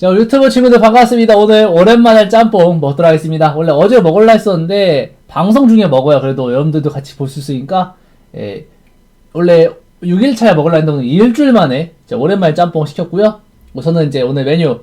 자, 유튜브 친구들 반갑습니다. 오늘 오랜만에 짬뽕 먹도록 하겠습니다. 원래 어제 먹을라 했었는데, 방송 중에 먹어야 그래도 여러분들도 같이 볼 수 있으니까, 예, 원래 6일차에 먹을라 했는데 일주일 만에 오랜만에 짬뽕 시켰고요. 우선은 이제 오늘 메뉴,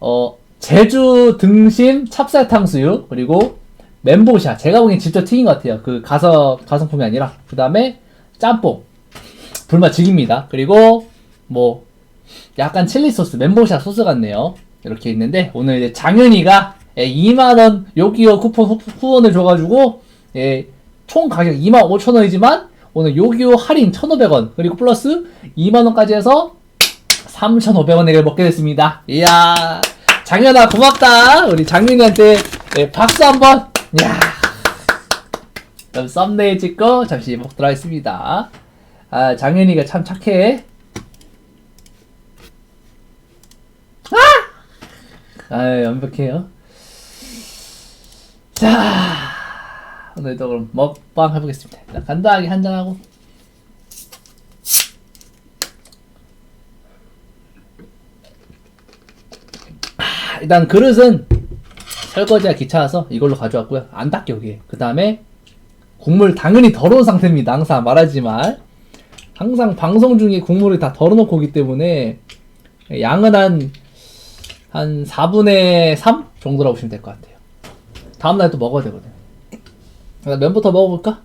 어, 제주 등심 찹쌀 탕수육, 그리고 멘보샤. 제가 보기엔 직접 튀긴 것 같아요. 그 가서, 가성품이 아니라. 그 다음에 짬뽕. 불맛 죽입니다. 그리고 뭐, 약간 칠리 소스, 멘보샤 소스 같네요. 이렇게 있는데, 오늘 이제 장현이가 2만원 요기요 쿠폰 후- 후원을 줘가지고, 예, 총 가격 2만 5천원이지만, 오늘 요기요 할인 1,500원, 그리고 플러스 2만원까지 해서 3,500원에 먹게 됐습니다. 이야, 장현아 고맙다. 우리 장현이한테 예, 박수 한번. 이야. 그럼 썸네일 찍고 잠시 먹도록 하겠습니다. 아, 장현이가 참 착해. 아! 아, 완벽해요. 자, 오늘도 그럼 먹방 해보겠습니다. 일단 간단하게 한잔 하고. 아, 일단 그릇은 설거지가 귀찮아서 이걸로 가져왔고요. 안 닦여, 여기. 그 다음에 국물 당연히 더러운 상태입니다. 항상 말하지만. 항상 방송 중에 국물을 다 덜어놓고 오기 때문에 양은 한, 한 4분의 3 정도라고 보시면 될 것 같아요. 다음날 또 먹어야 되거든. 요 면부터 먹어볼까?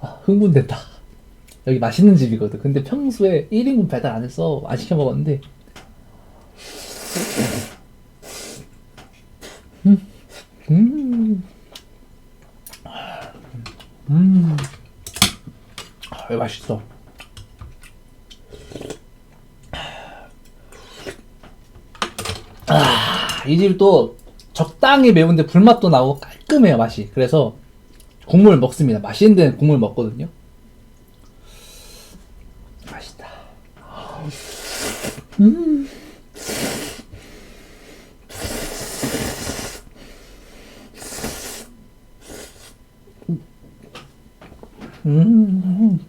아, 흥분된다. 여기 맛있는 집이거든. 근데 평소에 1인분 배달 안 했어. 안 시켜 먹었는데. 음. 음. 음. 아, 왜 맛있어. 이 집도 적당히 매운데 불맛도 나고 깔끔해요, 맛이. 그래서 국물 먹습니다. 맛있는 데는 국물 먹거든요. 맛있다. 음. 음.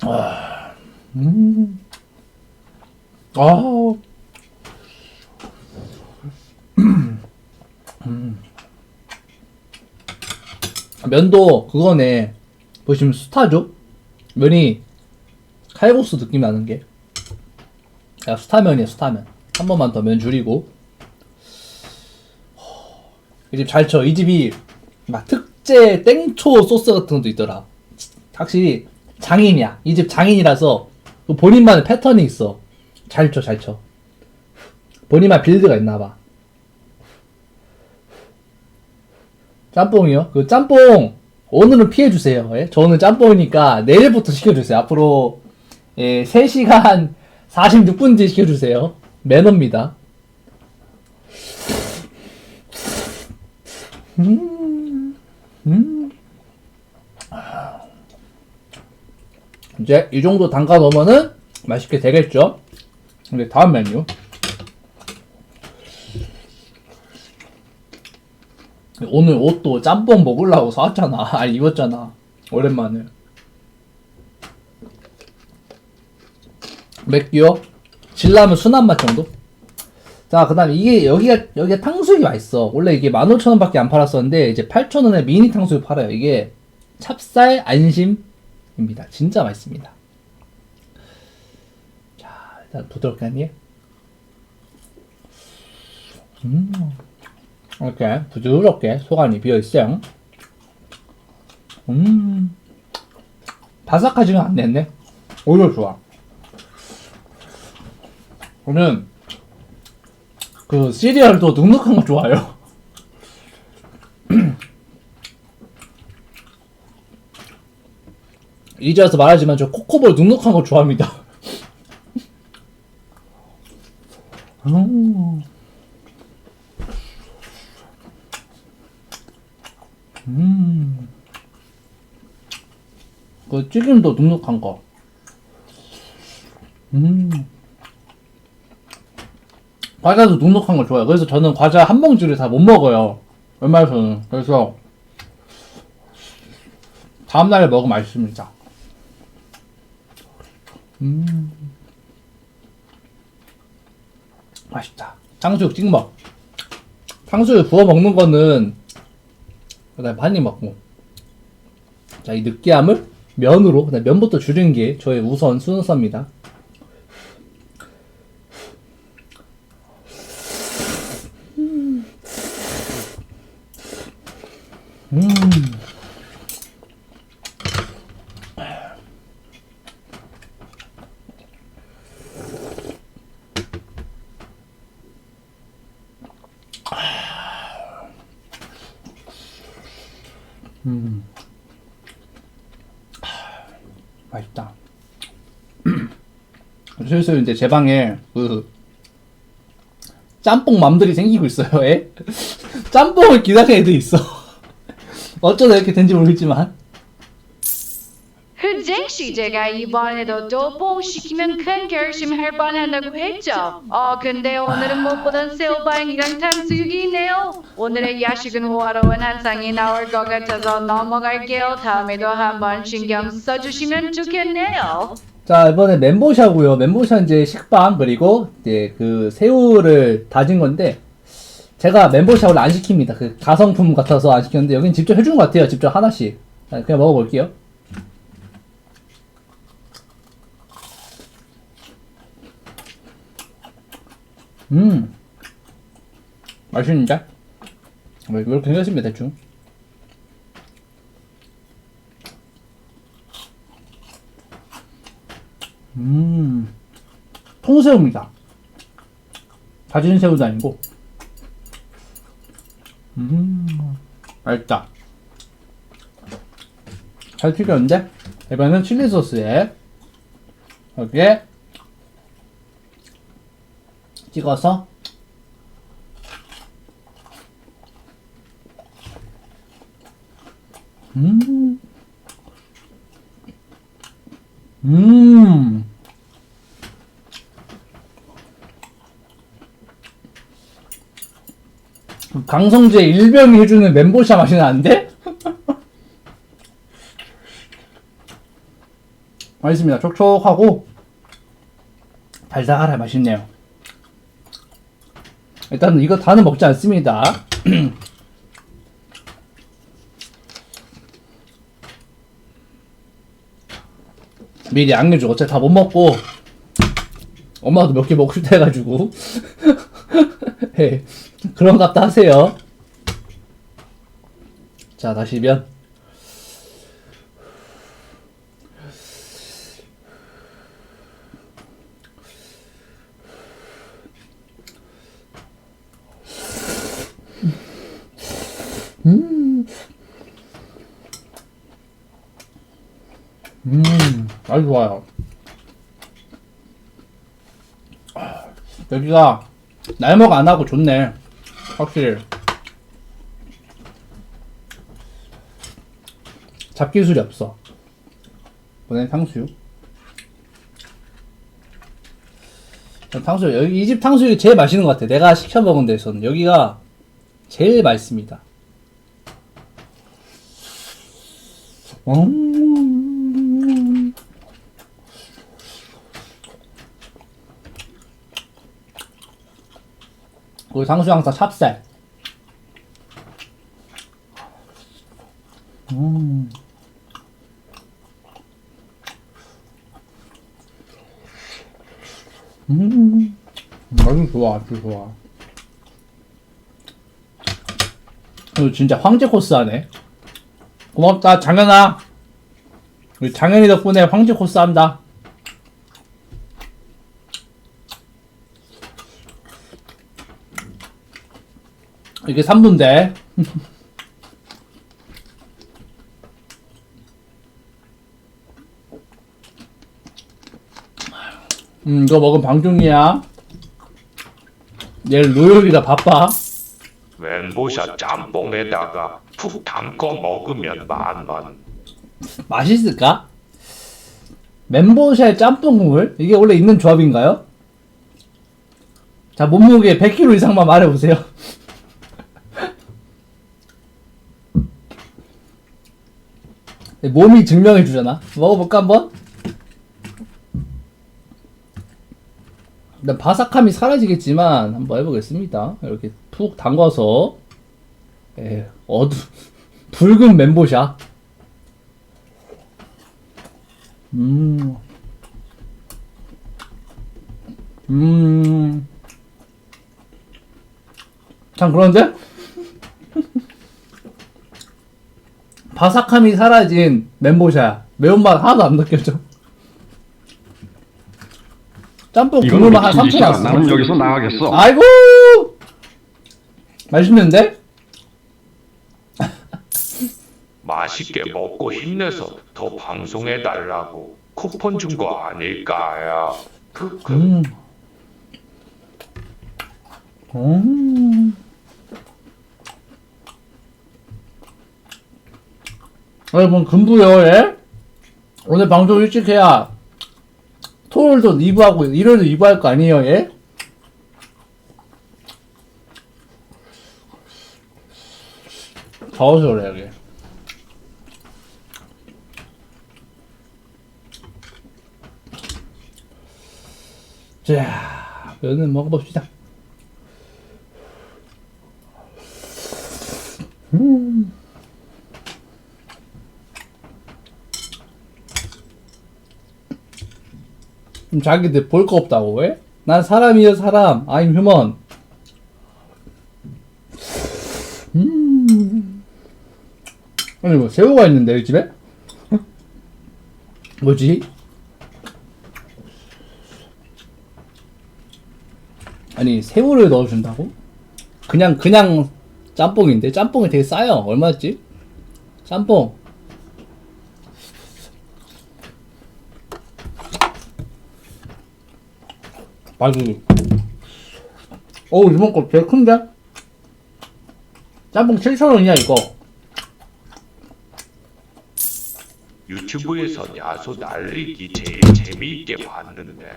아. 음. 아. 음. 면도 그거네. 보시면 스타죠? 면이 칼국수 느낌 나는 게. 야, 스타면이야, 스타면. 한 번만 더 면 줄이고. 이 집 잘 쳐. 이 집이 막 특제 땡초 소스 같은 것도 있더라. 확실히 장인이야. 이 집 장인이라서 그 본인만의 패턴이 있어. 잘 쳐, 잘 쳐. 본인만 빌드가 있나 봐. 짬뽕이요? 그 짬뽕 오늘은 피해 주세요. 예? 저는 짬뽕이니까 내일부터 시켜 주세요. 앞으로 예, 3시간 46분 뒤 시켜 주세요. 매너입니다. 음. 음. 이제 이 정도 담가 놓으면은 맛있게 되겠죠? 근데 다음 메뉴. 오늘 옷도 짬뽕 먹으려고 사왔잖아. 아니, 입었잖아. 오랜만에. 맵기요? 질라면 순한 맛 정도? 자, 그 다음에 이게, 여기가, 여기가 탕수육이 맛있어. 원래 이게 15,000원 밖에 안 팔았었는데, 이제 8,000원에 미니 탕수육 팔아요. 이게 찹쌀 안심입니다. 진짜 맛있습니다. 자, 일단 부드럽게 한 입. 음. 이렇게 부드럽게 소간이 비어있어요. 음. 바삭하지는 않네. 오히려 좋아. 저는 그 시리얼도 눅눅한 거 좋아요. 이제 와서 말하지만 저 코코볼 눅눅한 거 좋아합니다. 음. 음. 그 튀김도 눅눅한 거. 음. 과자도 눅눅한 거 좋아요. 그래서 저는 과자 한 봉지를 다 못 먹어요. 웬만해서는. 그래서 다음날에 먹으면 맛있습니다. 음. 맛있다. 탕수육 찍먹. 탕수육 부어 먹는 거는 그다음에 한입 먹고. 자, 이 느끼함을 면으로, 그다음 면부터 줄이는 게 저의 우선 순서입니다. 음. 음. 맛있다. 슬슬 이제 제 방에 그 짬뽕 맘들이 생기고 있어요. 에? 짬뽕을 기다리는 애도 있어. 어쩌다 이렇게 된지 모르겠지만. 흔쟁씨 제가 이번에도 또뽕 시키면 큰 결심할 뻔한다고 했죠. 어 근데 오늘은 못 보던 새우방이랑 탕수육이 있네요. 오늘의 야식은 호화로운 한상이 나올 것 같아서 넘어갈게요. 다음에도 한번 신경 써주시면 좋겠네요. 자 이번에 멘보샤고요. 멘보샤 이제 식빵 그리고 이제 그 새우를 다진 건데 제가 멘보샤 원래 안 시킵니다. 그 가성품 같아서 안 시켰는데 여긴 직접 해주는 것 같아요. 직접 하나씩. 자, 그냥 먹어볼게요. 음 맛있는데? 뭐 이렇게 생겼습니다 대충. 음, 통새우입니다. 다진 새우도 아니고. 음, 맛있다. 잘 튀겼는데? 이번에는 칠리 소스에 여기에 찍어서 음, 음. 강성재 일병이 해주는 멘보샤 맛이 나는데? 맛있습니다. 촉촉하고 달달해 맛있네요. 일단 이거 다는 먹지 않습니다. 미리 양해줘. 어차피 다 못 먹고 엄마도 몇 개 먹고 싶다 해가지고 예, 그런 값도 하세요. 자 다시 면. 음, 아주 좋아요. 아, 여기가 날먹 안 하고 좋네. 확실히. 잡기술이 없어. 이번엔 탕수육. 전 탕수육, 여기 이 집 탕수육이 제일 맛있는 것 같아. 내가 시켜 먹은 데서는. 여기가 제일 맛있습니다. 음. 그리고 상수 항상 찹쌀. 음. 음. 아주 좋아, 아주 좋아. 이거 진짜 황제 코스 하네. 고맙다, 장현아. 우리 장현이 덕분에 황제 코스 한다. 이게 3분인데. 음, 이거 먹은 방중이야. 내일 노요일이라 바빠. 멘보샤 짬뽕에다가 푹 담궈 먹으면 만원. 맛있을까? 멘보샤의 짬뽕 국물? 이게 원래 있는 조합인가요? 자, 몸무게 100kg 이상만 말해보세요. 몸이 증명해 주잖아. 먹어볼까 한번? 일단 바삭함이 사라지겠지만 한번 해보겠습니다. 이렇게 푹 담가서 예, 어두 붉은 멘보샤. 음, 음, 참 그런데 바삭함이 사라진 멘보샤. 매운맛 하나도 안 느껴져. 짬뽕 국물만 한 미친 3초 짓이야. 났어. 나는 여기서 나가겠어. 아이고! 맛있는데? 맛있게 먹고 힘내서 더 방송해 달라고 쿠폰 준 거 아닐까요? 크크. 음. 음. 여러분, 금부요, 예? 오늘 방송 일찍 해야 토요일도 2부하고 일요일도 2부 할 거 아니에요, 예? 더워서 그래, 여기. 자, 면은 먹어봅시다. 음. 자기들 볼 거 없다고 왜? 난 사람이여 사람. I'm human. 음. 아니 뭐 새우가 있는데 이 집에? 뭐지? 아니 새우를 넣어준다고? 그냥 그냥 짬뽕인데 짬뽕이 되게 싸요. 얼마였지? 짬뽕. 맛이. 오 이번 거 되게 큰데? 짬뽕 7,000원이야 이거. 유튜브에서 야수 날리기 제일 재미있게 봤는데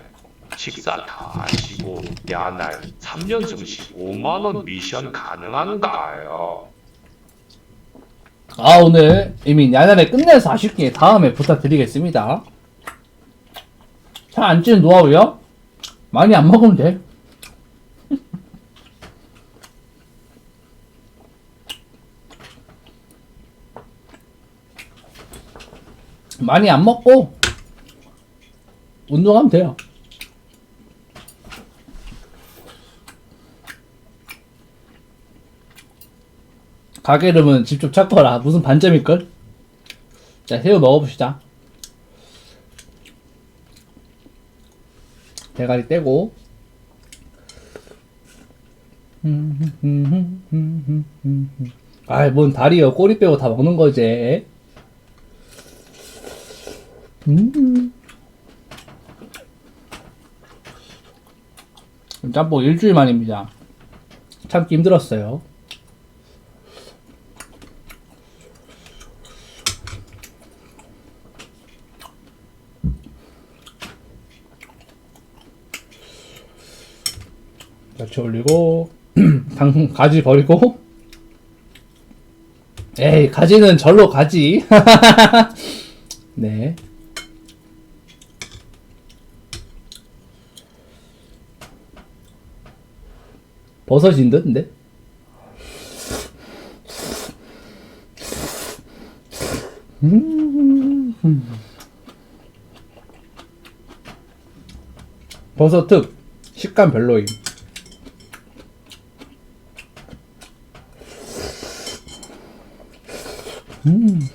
식사 다 하시고 야날 3연승씩 5만원 미션 가능한가요? 아 오늘 이미 야날에 끝내서 아쉽게 다음에 부탁드리겠습니다. 잘 안 찌는 노하우요? 많이 안 먹으면 돼. 많이 안 먹고 운동하면 돼요. 가게 이름은 직접 찾거라. 무슨 반점일걸? 자, 새우 먹어봅시다. 대가리 떼고. 아이, 뭔 다리요. 꼬리 빼고 다 먹는 거지. 음. 짬뽕 일주일 만입니다. 참기 힘들었어요. 야채 올리고 당 가지 버리고. 에이 가지는 절로 가지. 네. 버섯인 듯 근데? 음. 버섯 특 식감 별로임 음.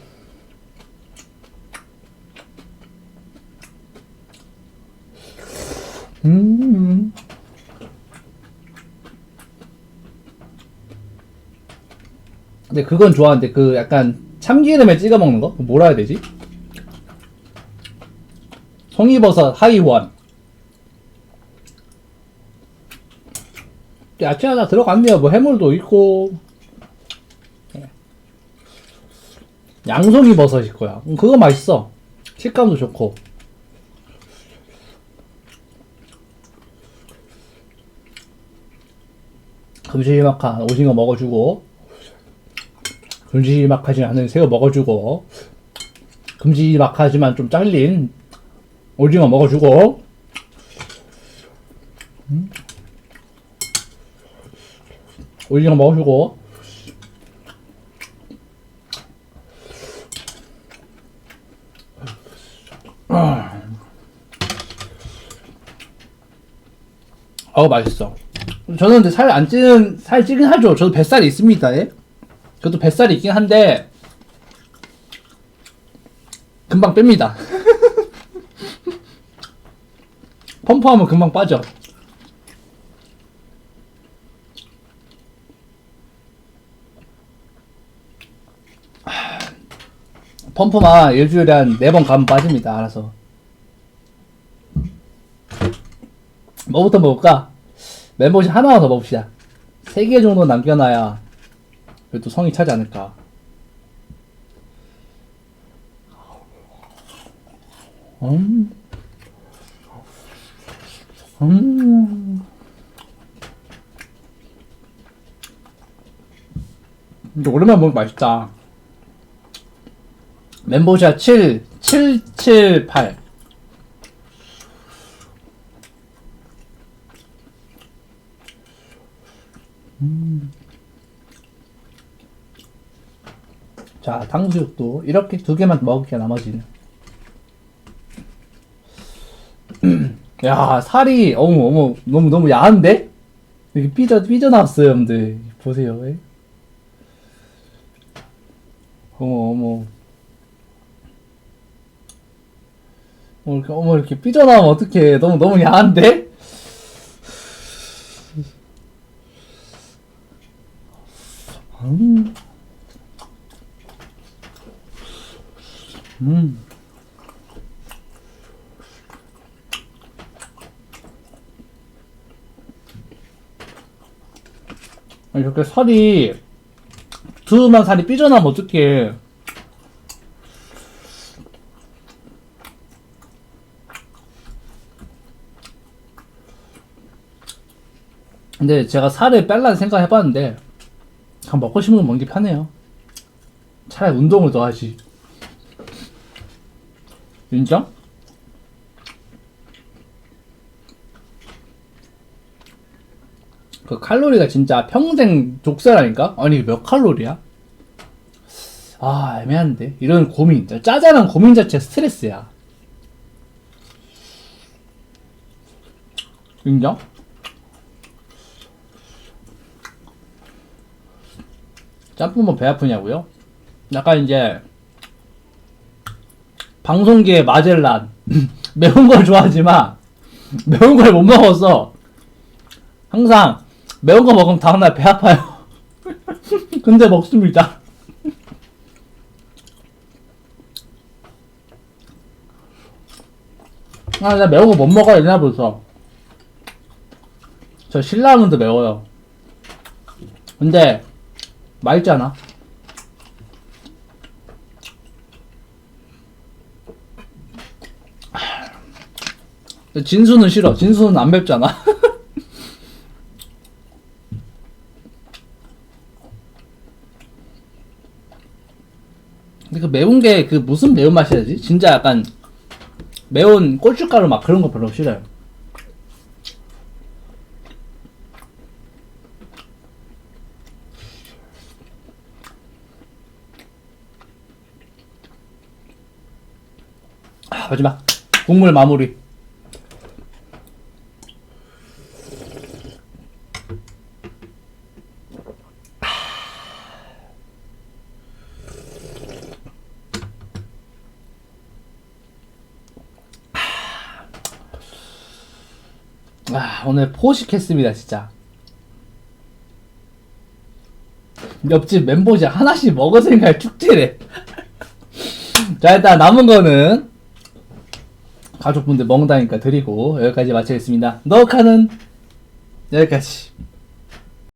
근데 그건 좋아하는데 그 약간 참기름에 찍어 먹는 거? 뭐라 해야 되지? 송이버섯 하이원. 야채 하나 들어갔네요. 뭐 해물도 있고. 예. 양송이 버섯일 거야. 음, 그거 맛있어. 식감도 좋고. 금시막한 오징어 먹어주고 금시막하지 않은 새우 먹어주고 금지막하지만 좀 잘린 오징어 먹어주고 음. 오징어 먹어주고 어우 맛있어. 저는 근데 살 안 찌는 살 찌긴 하죠. 저도 뱃살이 있습니다 예? 저도 뱃살이 있긴 한데 금방 뺍니다. 펌프하면 금방 빠져. 펌프만 일주일에 한 네 번 가면 빠집니다 알아서 뭐부터 먹을까? 멤버십 하나만 더 먹읍시다. 세 개 정도 남겨놔야 그래도 성이 차지 않을까. 음. 음. 근데 오랜만에 먹으면 맛있다. 멤버샷 7, 7, 7, 8. 자, 탕수육도 이렇게 두 개만 먹을게 나머지는. 야, 살이 어머 어머 너무 너무 야한데? 이렇게 삐져 삐져 나왔어요, 여러분들. 보세요. 에? 어머 어머. 어머 이렇게, 어머 이렇게 삐져 나오면 어떡해? 너무 너무 야한데? 음. 음. 이렇게 살이 두툼한 살이 삐져나면 어떡해 근데 제가 살을 뺄라는 생각 해봤는데 그냥 먹고 싶은 거 먹는 게 편해요 차라리 운동을 더 하지 인정? 그 칼로리가 진짜 평생 족쇄라니까? 아니 몇 칼로리야? 아 애매한데 이런 고민 짜잘한 고민 자체 스트레스야 인정? 짬뽕만 배 아프냐고요? 약간 이제 방송계의 마젤란 매운 걸 좋아하지만 매운 걸 못 먹어서 항상 매운 거 먹으면 다음날 배 아파요 근데 먹습니다 아, 나 매운 거 못 먹어요, 옛날부터. 저 신라면도 매워요. 근데, 맛있잖아. 진수는 싫어. 진수는 안 맵잖아. 근데 그 매운 게 그 무슨 매운맛이야지? 진짜 약간 매운 고춧가루 막 그런 거 별로 싫어요. 아, 마지막 국물 마무리. 아, 오늘 포식했습니다, 진짜. 옆집 멤버지 하나씩 먹었으니까 축제래. 자, 일단 남은 거는 가족분들 먹는다니까 드리고 여기까지 마치겠습니다. 너카는 여기까지.